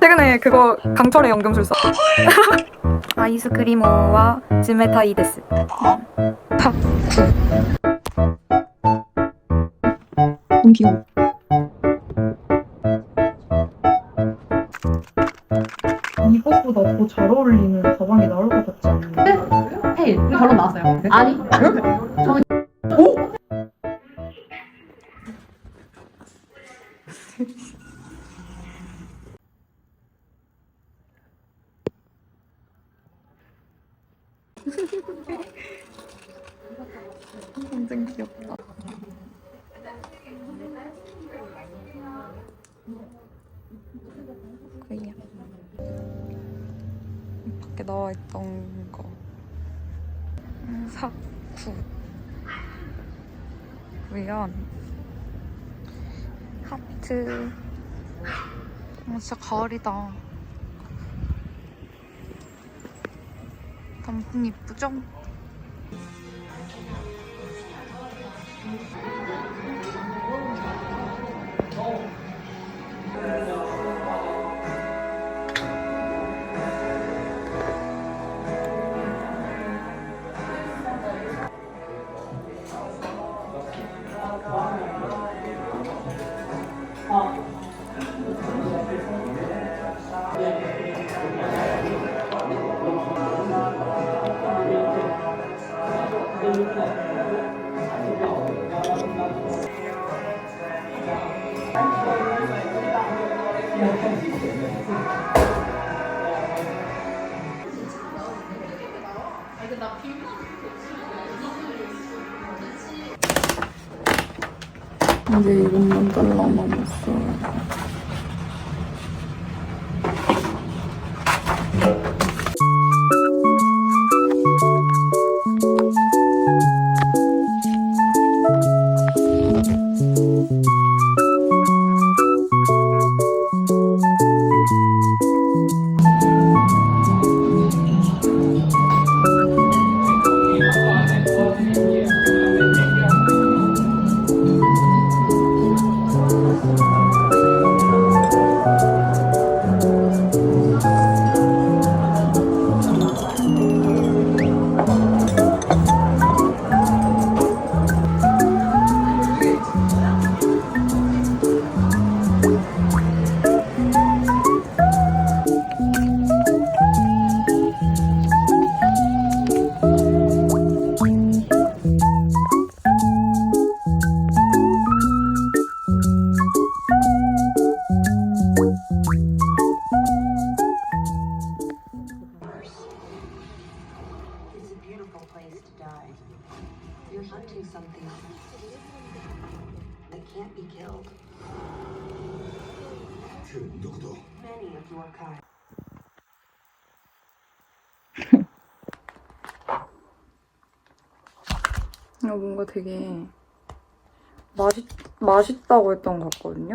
최근에 그거 강철의 연금술사 아이스크리모와 즈메타이 데스 탑 너무 귀여워. 이것보다 더 잘 어울리는 가방이 나올 것 같지 않나요? 헤이 결론 나왔어요. 아니 귀엽다. 그이야 밖에 나와 있던 거. 음, 사쿠 우연 하트. 어, 진짜 가을이다. 단풍 이쁘죠? 이제 이것만 달라 남았어요. 그 누구도 Many of your kind. 이거 뭔가 되게 맛있, 맛있다고 했던 것 같거든요?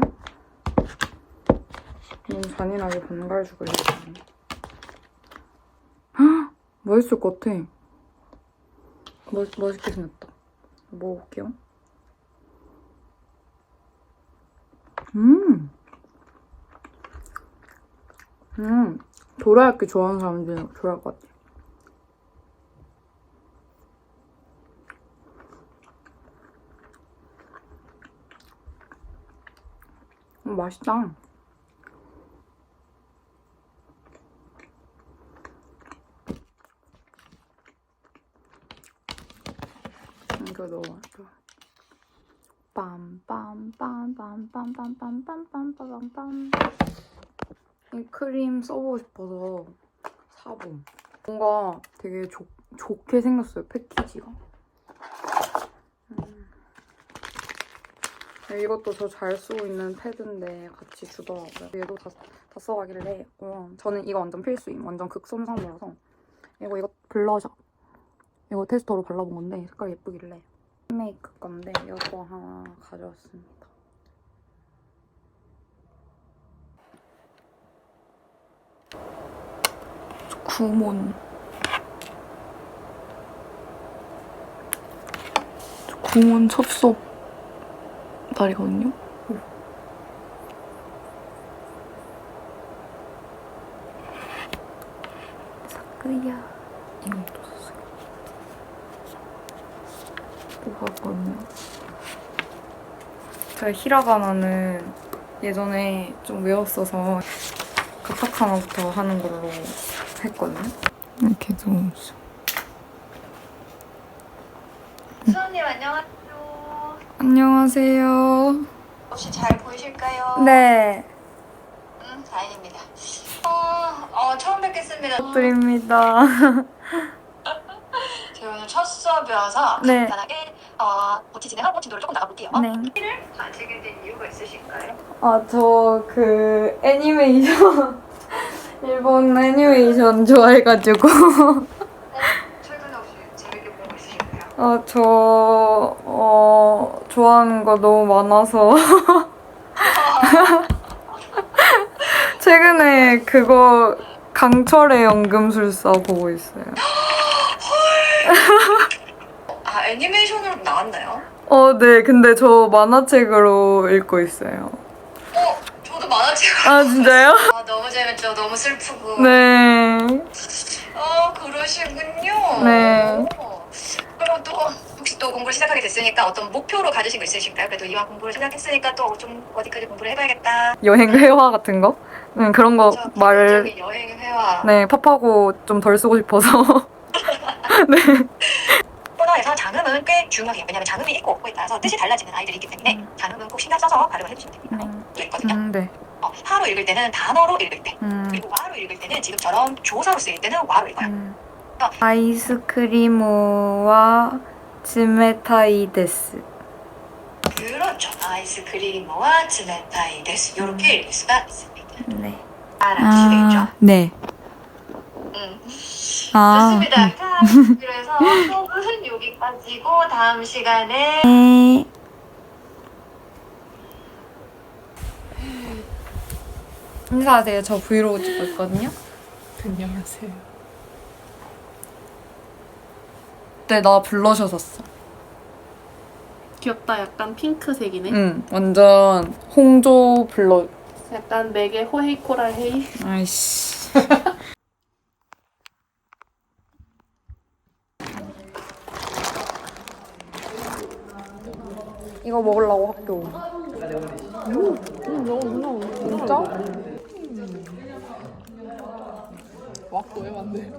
너무 잔인하게 반갈 죽을 했잖아. 헉! 맛있을 것 같아. 맛, 맛있게 생겼다. 먹어볼게요. 음! 음! 도라야끼 좋아하는 사람들은 좋아할 것 같아. 음, 맛있다. 이거 넣어줘. 빰빰빰빰빰빰빰빰빰빰빰. 이 크림 써보고 싶어서 사봄. 뭔가 되게 좋, 좋게 생겼어요, 패키지가. 음. 네, 이것도 저 잘 쓰고 있는 패드인데 같이 주더라고요. 얘도 다, 다 써가길래 했고요. 저는 이거 완전 필수임. 완전 극손상모라서. 이거 이거 블러셔. 이거 테스터로 발라본 건데 색깔 예쁘길래 메이크 건데 이거 하나 가져왔습니다. 구몬. 구몬 첫 수업 날이거든요? 사크야 이건 또 썼어요 뽑았거든요 제가 히라가나는 예전에 좀 외웠어서 가타카나부터 하는 걸로 했거든요. 이렇게 좀 수원님 안녕하세요. 안녕하세요. 혹시 잘 보이실까요? 네, 음, 다행입니다. 어, 어, 처음 뵙겠습니다. 드립니다. 저희 오늘 첫 수업이어서 네. 간단하게 어, OT 진행하고 진도를 조금 나가볼게요. 네. 가지게 된 이유가 있으실까요? 아, 저 그 애니메이션 일본 애니메이션 좋아해가지고 최근에 혹시 재밌게 본 거 있으실까요? 아, 저 어, 좋아하는 거 너무 많아서 최근에 그거 강철의 연금술사 보고 있어요. 아, 애니메이션으로 나왔나요? 어, 네. 근데 저 만화책으로 읽고 있어요. 만화책. 아, 진짜요? 아, 너무 재밌죠. 너무 슬프고. 네. 어, 그러시군요. 네. 어. 그럼 또 혹시 또 공부를 시작하게 됐으니까 어떤 목표로 가지신 거 있으실까요? 그래도 이왕 공부를 시작했으니까 또 좀 어디까지 공부를 해봐야겠다. 여행 회화 같은 거? 네, 그런 거 저 말, 기본적인 여행 회화. 네, 팝하고 좀 덜 쓰고 싶어서. 네. 코너에서 장음은 꽤 중요해요. 왜냐하면 장음이 있고 없고에 따라서 뜻이 달라지는 아이들이 있기 때문에 음. 장음은 꼭 신경 써서 발음을 해주시면 됩니다. 또 있거든요. 음, 네. 어, 하로 읽을 때는 단어로 읽을 때, 음. 그리고 와로 읽을 때는 지금처럼 조사로 쓰일 때는 와로 읽어요. 음. 아이스크림과 즈메타이 데스. 그렇죠. 아이스크림과 츠메타이 데스 이렇게 읽을 수가 있습니다. 네. 알아주시겠죠? 네. 음. 아, 좋습니다. 자, 그래서 수업은 여기까지고 다음 시간에 네. 인사하세요. 저 브이로그 찍고 있거든요. 안녕하세요. 네, 나 블러셔 샀어. 귀엽다. 약간 핑크색이네. 응, 완전 홍조 블러. 약간 맥의 호헤이 코랄 헤이. 아이씨. 이거 먹으려고 학교. 진짜? 왔고 왜 왔네.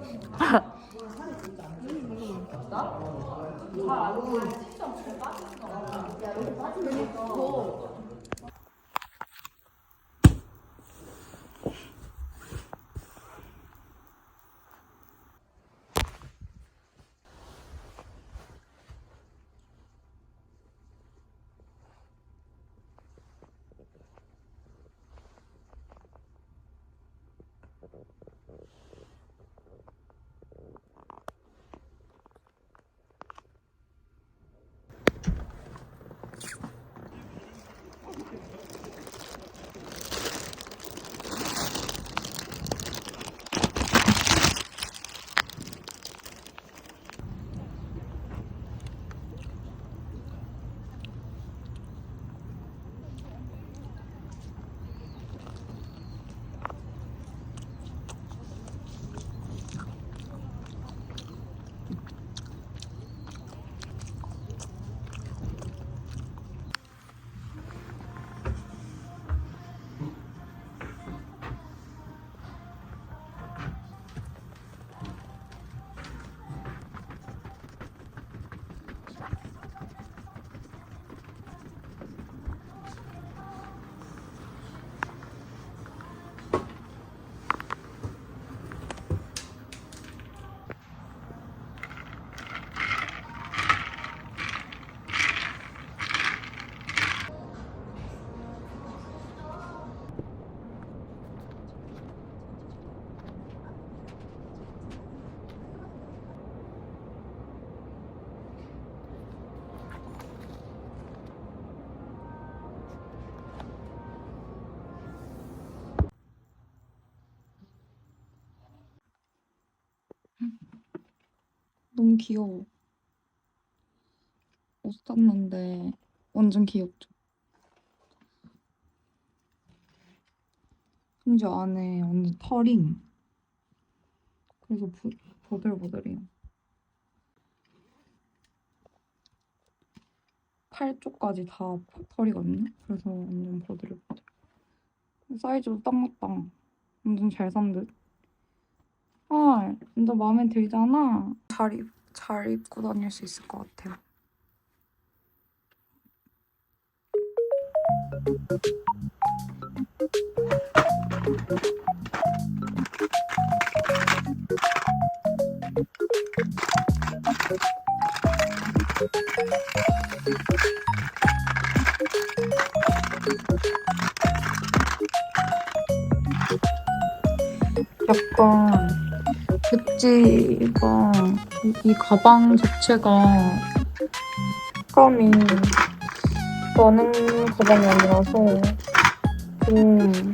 너무 귀여워. 옷 샀는데 완전 귀엽죠? 심지어 안에 완전 털이 그래서 부, 보들보들해요. 팔 쪽까지 다 털이거든요. 그래서 완전 보들보들. 사이즈도 딱 맞다. 완전 잘 산 듯. 아, 완전 마음에 들잖아. 잘, 입, 잘 입고 다닐 수 있을 것 같아요. 약간 엣지가 이, 이 가방 자체가 색감이 많은 가방이 아니라서 좀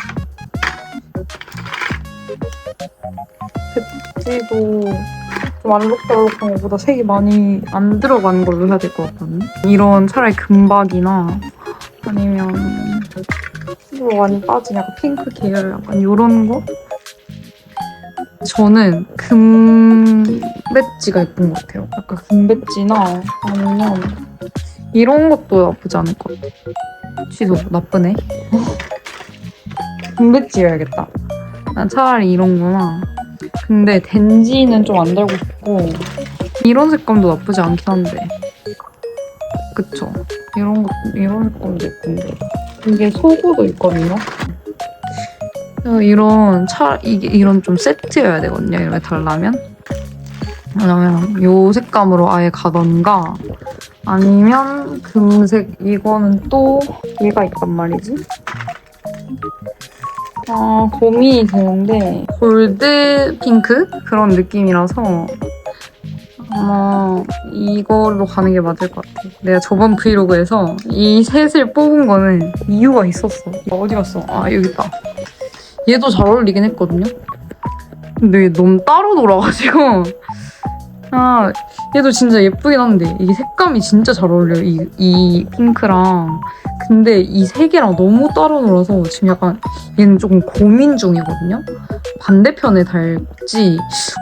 엣지도 좀 알록달록한 것보다 색이 많이 안 들어간 걸로 해야 될 것 같거든요. 이런 차라리 금박이나 아니면 피부가 많이 빠진 약간 핑크 계열 약간 이런 거 저는 금 배지가 예쁜 것 같아요. 약간 금 배지나 아니면 이런 것도 나쁘지 않을 것 같아요. 취소 나쁘네. 금 배지여야겠다. 난 차라리 이런 거나. 근데 덴지는 좀 안 달고 싶고 이런 색감도 나쁘지 않긴 한데. 그쵸? 이런 거 이런 색감도 예쁜데. 이게 속옷도 있거든요. 그래서 이런 차 이게 이런 좀 세트여야 되거든요. 이렇게 달라면 왜냐면 요 색감으로 아예 가던가 아니면 금색 이거는 또 얘가 있단 말이지. 아 고민이 되는데 골드 핑크 그런 느낌이라서 아마 이걸로 가는 게 맞을 것 같아. 내가 저번 브이로그에서 이 셋을 뽑은 거는 이유가 있었어. 어디 갔어? 아 여기 있다. 얘도 잘 어울리긴 했거든요. 근데 얘 너무 따로 놀아가지고 아 얘도 진짜 예쁘긴 한데 이게 색감이 진짜 잘 어울려요. 이, 이 핑크랑 근데 이 세 개랑 너무 따로 놀아서 지금 약간 얘는 조금 고민 중이거든요. 반대편에 달지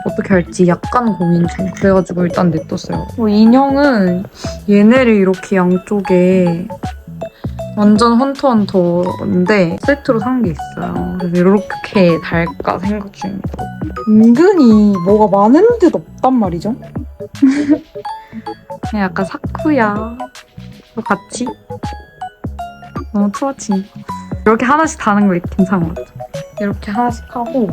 어떻게 할지 약간 고민 중. 그래가지고 일단 냅뒀어요. 뭐 인형은 얘네를 이렇게 양쪽에 완전 헌터헌터인데 세트로 산 게 있어요. 그래서 이렇게 달까 생각 중입니다. 은근히 뭐가 많은 듯 없단 말이죠. 그냥 약간 사쿠야 같이 너무 투어치. 이렇게 하나씩 다는 거 괜찮은 것 같아. 이렇게 하나씩 하고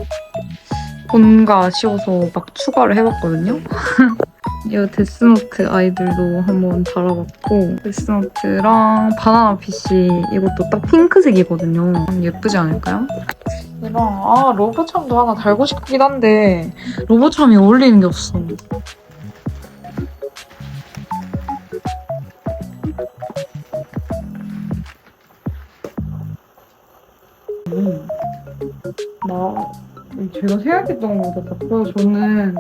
뭔가 아쉬워서 막 추가를 해봤거든요. 이 데스노트 아이들도 한번 달아봤고 데스노트랑 바나나 피쉬 이것도 딱 핑크색이거든요. 예쁘지 않을까요? 이랑 아 로보참도 하나 달고 싶긴 한데 로보참이 어울리는 게 없어. 음. 나 제가 생각했던 것보다 작아서 저는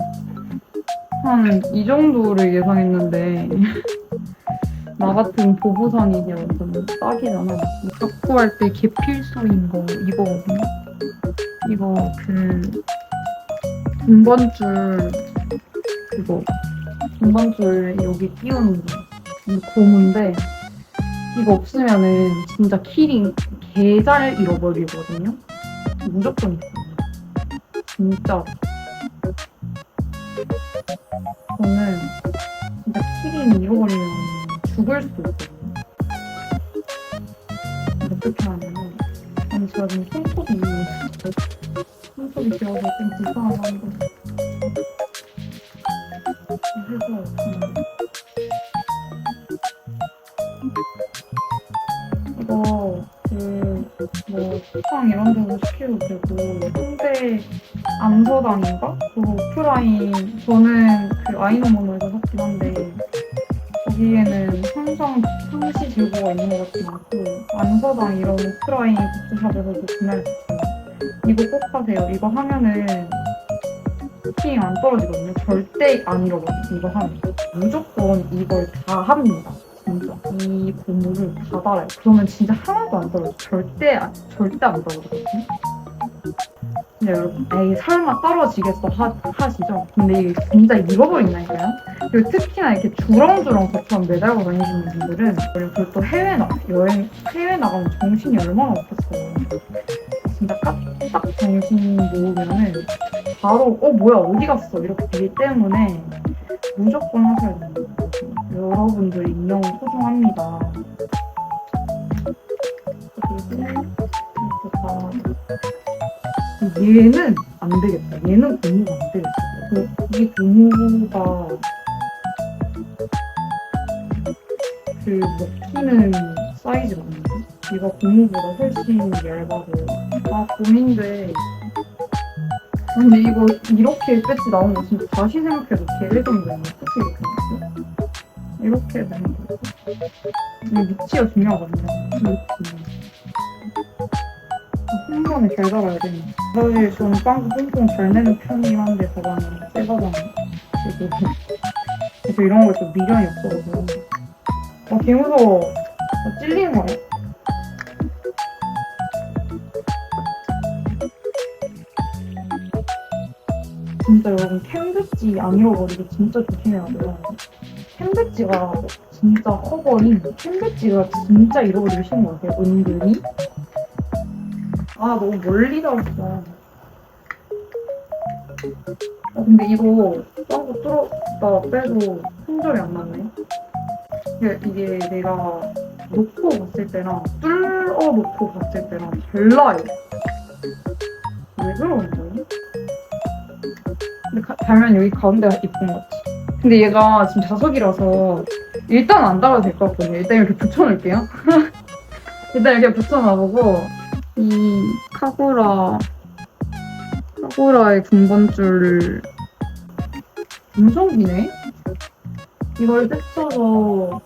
한 이 정도를 예상했는데 나 같은 보부상이게 완전 딱이잖아. 갖고 할 때 개필수인 거 이거거든요. 이거 그 동반줄 그거 동반줄 여기 끼우는 거 고무인데 이거 없으면은 진짜 키링 개잘 잃어버리거든요. 무조건 있어요. 진짜 저는 진짜 키링 잃어버리면 죽을 수도 있거든요. 어떻게 하냐면 아니 제가 지금 손톱이 손톱이 길어서 좀 불편하고 한데 해서 그냥 이거 그뭐 쿠팡 이런 데서 시켜도 되고 홍대 암서당인가? 그 오프라인 저는 그 아이노모노에서 샀긴 한데 거기에는 항상 상시 재고가 있는 것 같지 않고 암서당 이런 오프라인 굿즈샵에서도 구매했어요. 이거 꼭 하세요. 이거 하면은 쿠킹 안 떨어지거든요. 절대 안 잃어버려요. 이거 하면 무조건 이걸 다 합니다. 진짜 이 고무를 다 달아요. 그러면 진짜 하나도 안 떨어져. 절대 안, 절대 안 떨어지거든요. 근데 여러분, 에이 설마 떨어지겠어 하, 하시죠? 근데 이게 진짜 잃어버린다니까요? 그리고 특히나 이렇게 주렁주렁 거처럼 매달고 다니시는 분들은 그리고 또 해외 나 여행 해외 나가면 정신이 얼마나 없겠어요. 진짜 깜짝 정신 모으면은 바로 어 뭐야 어디 갔어 이렇게 되기 때문에 무조건 하셔야 됩니다. 여러분들 인명 소중합니다. 그리고 이렇게 다 얘는 안 되겠다. 얘는 고무가 안 되겠어. 그, 이 고무가 그 먹히는 사이즈가 아닌데? 얘가 고무보다 훨씬 얇아서 아 고민돼. 근데 이거 이렇게 배지 나오는 거 진짜 다시 생각해도 개레전데 어떻게 이렇게 나왔어? 이렇게 되는 거야. 이 위치가 중요하거든요. 이 위치. 잘 달아야 되네. 사실 저는 빵꾸 뽕뽕 잘 내는 편이긴 한데 가방은 새 가방 그리고 그래서 이런 거에 좀 미련이 없어가지고. 아 개무서워. 나 찔리는 거야? 진짜 여러분 캔배지 안 잃어버리게 진짜 조심해야 돼요. 캔배지가 진짜 커버린 캔배지가 진짜 잃어버리기 쉬운 것 같아요. 은근히 아 너무 멀리 잡았어. 아 근데 이거 빵꾸 뚫었다 빼도 손절이 안 나네. 이게, 이게 내가 놓고 봤을 때랑 뚫어 놓고 봤을 때랑 달라요. 왜 그러는 거야? 근데 가, 달면 여기 가운데가 이쁜 것 같지. 근데 얘가 지금 자석이라서 일단 안 달아도 될 것 같거든요. 일단 이렇게 붙여놓을게요. 일단 이렇게 붙여놔보고 이 카고라 카고라의 군번줄을 엄청 기네? 이걸 떼쳐서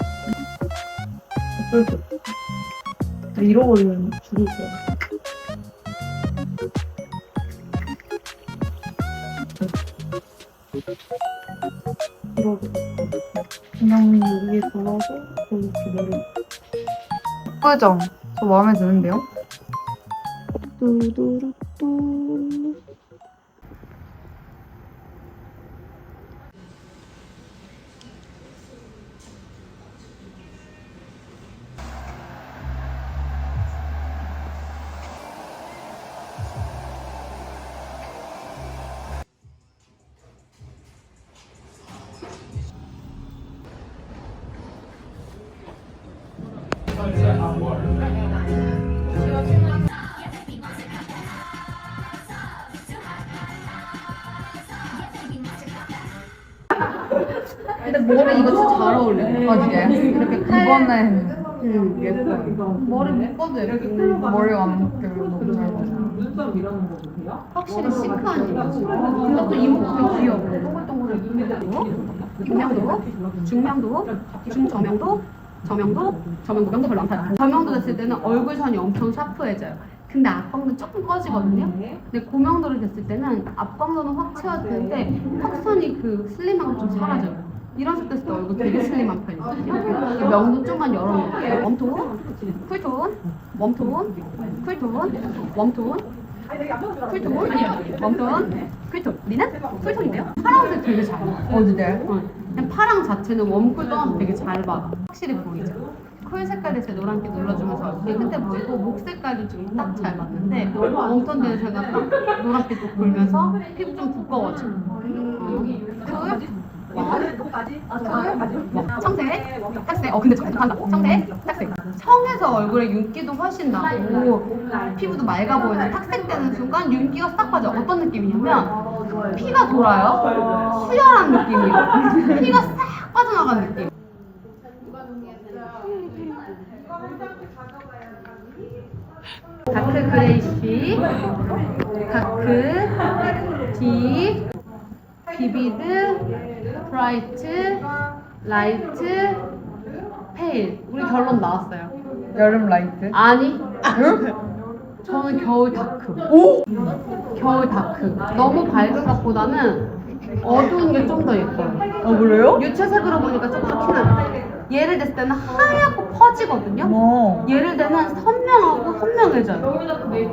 어쩔 수 없어 잃어버리면 죽을 거야 잃어버렸어 그냥 여기에 돌아서 이렇게 내려 예쁘죠? 저 마음에 드는데요? 뚜두루뚜. 근데 머리 이거 진짜 잘 어울려. 아, 진짜? 이렇게 이번에 예뻐요. 머리 묶어도 예쁘고 머리가 안 묶여요. 너무 잘 맞아. 확실히 시크한 이미지. 이것도 이목구비 귀여워. 동글동글해. 중명도, 중명도, 중저명도, 저명도, 저명도, 명도 별로 안 타요. 저명도 됐을 때는 얼굴 선이 엄청 샤프해져요. 근데 앞광도 조금 꺼지거든요. 근데 고명도를 됐을 때는 앞광도는 확 채워지는데 턱선이 그 슬림한 게 좀 사라져요. 이런 색 됐을 때 얼굴 되게 슬림한 편이거든요. 명도 좀만 열어놓을게요. 웜톤, 쿨톤, 웜톤, 쿨톤, 웜톤, 쿨톤, 웜톤, 쿨톤. 우리는 쿨톤인데요. 파란색 되게 잘 봐. 어디대? 어, 그냥 파랑 자체는 웜쿨 또한 되게 잘 봐. 확실히 보이죠? 쿨 색깔이 제 노란기 눌러주면서 깨끗해 보이고 목 색깔도 지금 딱 잘 맞는데 웜톤 되는 제가 딱 노란빛도 돌면서 피부 좀 두꺼워져. 음, 쿨, 청색, 탁색. 어 근데 잘 한다. 청색, 탁색. 청에서 얼굴에 윤기도 훨씬 나고 피부도 맑아 보이는 탁색 되는 순간 윤기가 싹 빠져. 어떤 느낌이냐면 피가 돌아요. 수혈한 느낌이에요. 피가 싹 빠져나간 느낌. 다크 그레이시, 다크, 딥, 비비드, 브라이트, 라이트, 페일. 우리 결론 나왔어요. 여름 라이트. 아니. 저는 겨울 다크. 오! 겨울 다크. 너무 밝은 것보다는 어두운 게 좀 더 예뻐요. 아 그래요? 유채색으로 보니까 좀 좋긴 하네. 얘를 댔을 때는 하얗고 퍼지거든요. 어. 얘를 대면 선명하고 선명해져요.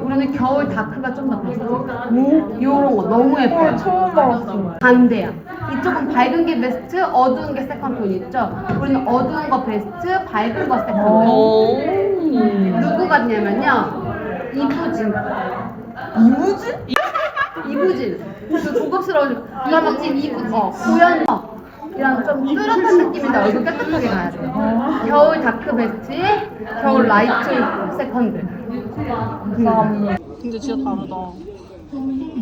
우리는 겨울 다크가 좀더 베스트예요. 요런 거 너무 예뻐요. 처음 봤어. 반대야. 이쪽은 밝은 게 베스트, 어두운 게 세컨 톤 있죠? 우리는 어두운 거 베스트, 밝은 거 세컨 톤. 누구 같냐면요. 이부진. 이무진? 이부진. 그 고급스러운 드라마집 이부진. 어, 고현 이랑 좀 뚜렷한 느낌인데 얼굴 깨끗하게 가야 돼요. 겨울 다크 베스트에 겨울 라이트 세컨드. 근데 진짜 다르다.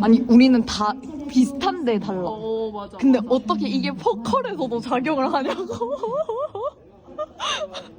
아니 우리는 다 비슷한데 달라. 어 맞아. 근데 어떻게 이게 포컬에서도 작용을 하냐고.